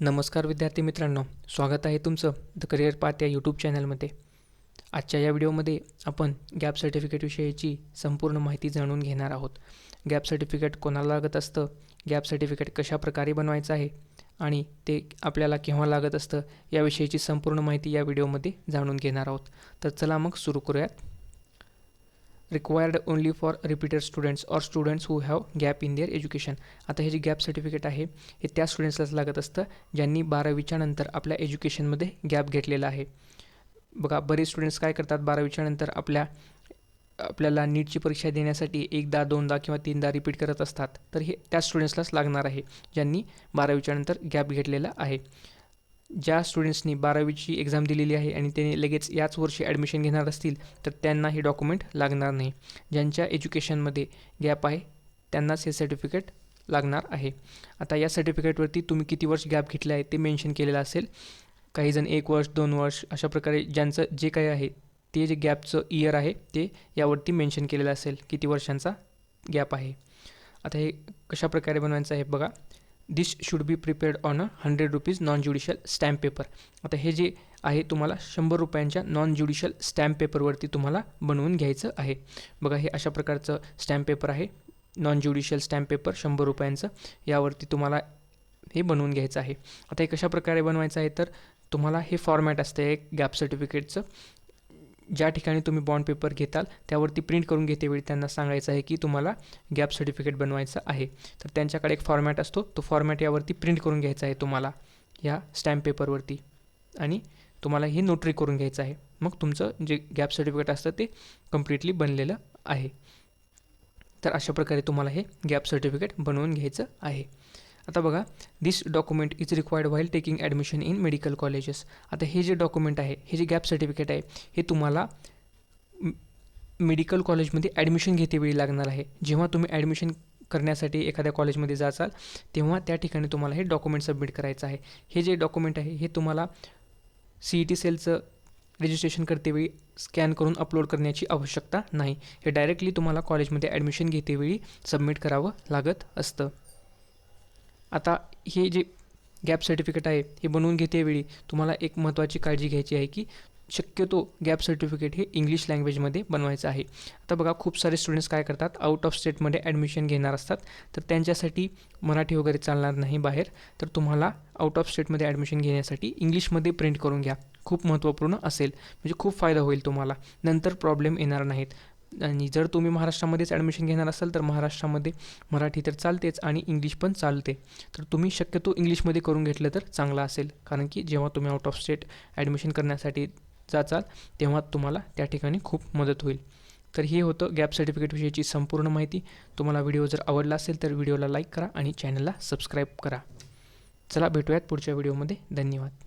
नमस्कार विद्यार्थी मित्रांनो स्वागत आहे तुमचं द करिअर पाथ या यूट्यूब चॅनलमध्ये. आजच्या या व्हिडिओमध्ये आपण गॅप सर्टिफिकेटविषयीची संपूर्ण माहिती जाणून घेणार आहोत. गॅप सर्टिफिकेट कोणाला लागत असतं गॅप सर्टिफिकेट कशा प्रकारे बनवायचं आहे आणि ते आपल्याला केव्हा लागत असतं याविषयीची संपूर्ण माहिती या व्हिडिओमध्ये जाणून घेणार आहोत. तर चला मग सुरू करूयात. Required only for repeated students or students who have gap in their education आता हे जे गॅप सर्टिफिकेट आहे हे त्या स्टुडंट्सलाच लागत असतं ज्यांनी बारावीच्या नंतर आपल्या एज्युकेशनमध्ये गॅप घेतलेला आहे. बघा बरेच स्टुडंट्स काय करतात? बारावीच्या नंतर आपल्या आपल्याला नीटची परीक्षा देण्यासाठी एकदा दोनदा किंवा तीनदा रिपीट करत असतात. तर हे त्या स्टुडंट्सलाच लागणार आहे ज्यांनी बारावीच्या नंतर गॅप घेतलेला आहे. ज्या स्टुडंट्सनी बारावीची एक्झाम दिलेली आहे आणि त्यांनी लगेच याच वर्षी ॲडमिशन घेणार असतील तर त्यांना हे डॉक्युमेंट लागणार नाही. ज्यांच्या एज्युकेशनमध्ये गॅप आहे त्यांनाच हे सर्टिफिकेट लागणार आहे. आता या सर्टिफिकेटवरती तुम्ही किती वर्ष गॅप घेतले आहे ते मेन्शन केलेलं असेल. काहीजण एक वर्ष दोन वर्ष अशा प्रकारे ज्यांचं जे काही आहे ते जे गॅपचं इयर आहे ते यावरती मेन्शन केलेलं असेल किती वर्षांचा गॅप आहे. आता हे कशा प्रकारे बनवायचं आहे बघा. This should be prepared on a hundred rupees non judicial stamp paper आता हे जे आहे तुम्हाला शंभर रुपयांच्या नॉन ज्युडिशियल स्टॅम्प पेपरवरती तुम्हाला बनवून घ्यायचं आहे. बघा हे अशा प्रकारचं स्टॅम्प पेपर आहे. नॉन ज्युडिशियल स्टॅम्प पेपर शंभर रुपयांचं. यावरती तुम्हाला हे बनवून घ्यायचं आहे. आता हे कशा प्रकारे बनवायचं आहे? तर तुम्हाला हे फॉर्मॅट असतं एक गॅप सर्टिफिकेटचं ज्या ठिकाणी तुम्ही बॉन्ड पेपर घेताल त्यावरती प्रिंट करून घेतेवेळी त्यांना सांगायचं आहे की तुम्हाला गॅप सर्टिफिकेट बनवायचं आहे. तर त्यांच्याकडे एक फॉर्मॅट असतो तो फॉर्मॅट यावरती प्रिंट करून घ्यायचा आहे तुम्हाला ह्या स्टॅम्प पेपरवरती आणि तुम्हाला हे नोटरी करून घ्यायचं आहे. मग तुमचं जे गॅप सर्टिफिकेट असतं ते कम्प्लिटली बनलेलं आहे. तर अशा प्रकारे तुम्हाला हे गॅप सर्टिफिकेट बनवून घ्यायचं आहे. आता बघा this document is required while taking admission in medical colleges आता हे जे डॉक्युमेंट आहे हे जे गॅप सर्टिफिकेट आहे हे तुम्हाला मेडिकल कॉलेजमध्ये ॲडमिशन घेतेवेळी लागणार आहे. जेव्हा तुम्ही ॲडमिशन करण्यासाठी एखाद्या कॉलेजमध्ये जाचाल तेव्हा त्या ठिकाणी तुम्हाला हे डॉक्युमेंट सबमिट करायचं आहे. हे जे डॉक्युमेंट आहे हे तुम्हाला सी ई टी सेलचं रजिस्ट्रेशन करतेवेळी स्कॅन करून अपलोड करण्याची आवश्यकता नाही. हे डायरेक्टली तुम्हाला कॉलेजमध्ये ॲडमिशन घेतेवेळी सबमिट करावं लागत असतं. आता हे जे गॅप सर्टिफिकेट आहे हे बनवून घेतेवेळी तुम्हाला एक महत्त्वाची काळजी घ्यायची आहे की शक्यतो गॅप सर्टिफिकेट हे इंग्लिश लँग्वेजमध्ये बनवायचं आहे. आता बघा खूप सारे स्टुडंट्स काय करतात? आउट ऑफ स्टेटमध्ये ॲडमिशन घेणार असतात. तर त्यांच्यासाठी मराठी वगैरे चालणार नाही बाहेर. तर तुम्हाला आउट ऑफ स्टेटमध्ये ॲडमिशन घेण्यासाठी इंग्लिशमध्ये प्रिंट करून घ्या. खूप महत्त्वपूर्ण असेल. म्हणजे खूप फायदा होईल तुम्हाला. नंतर प्रॉब्लेम येणार नाहीत. आणि जर तुम्ही महाराष्ट्रामध्येच ॲडमिशन घेणार असाल तर महाराष्ट्रामध्ये मराठी तर चालतेच आणि इंग्लिश पण चालते. तर तुम्ही शक्यतो इंग्लिशमध्ये करून घेतलं तर चांगलं असेल. कारण की जेव्हा तुम्ही आउट ऑफ स्टेट ॲडमिशन करण्यासाठी जाचाल तेव्हा तुम्हाला त्या ठिकाणी खूप मदत होईल. तर हे होतं गॅप सर्टिफिकेटविषयीची संपूर्ण माहिती. तुम्हाला व्हिडिओ जर आवडला असेल तर व्हिडिओला लाईक करा आणि चॅनलला सबस्क्राईब करा. चला भेटूयात पुढच्या व्हिडिओमध्ये धन्यवाद.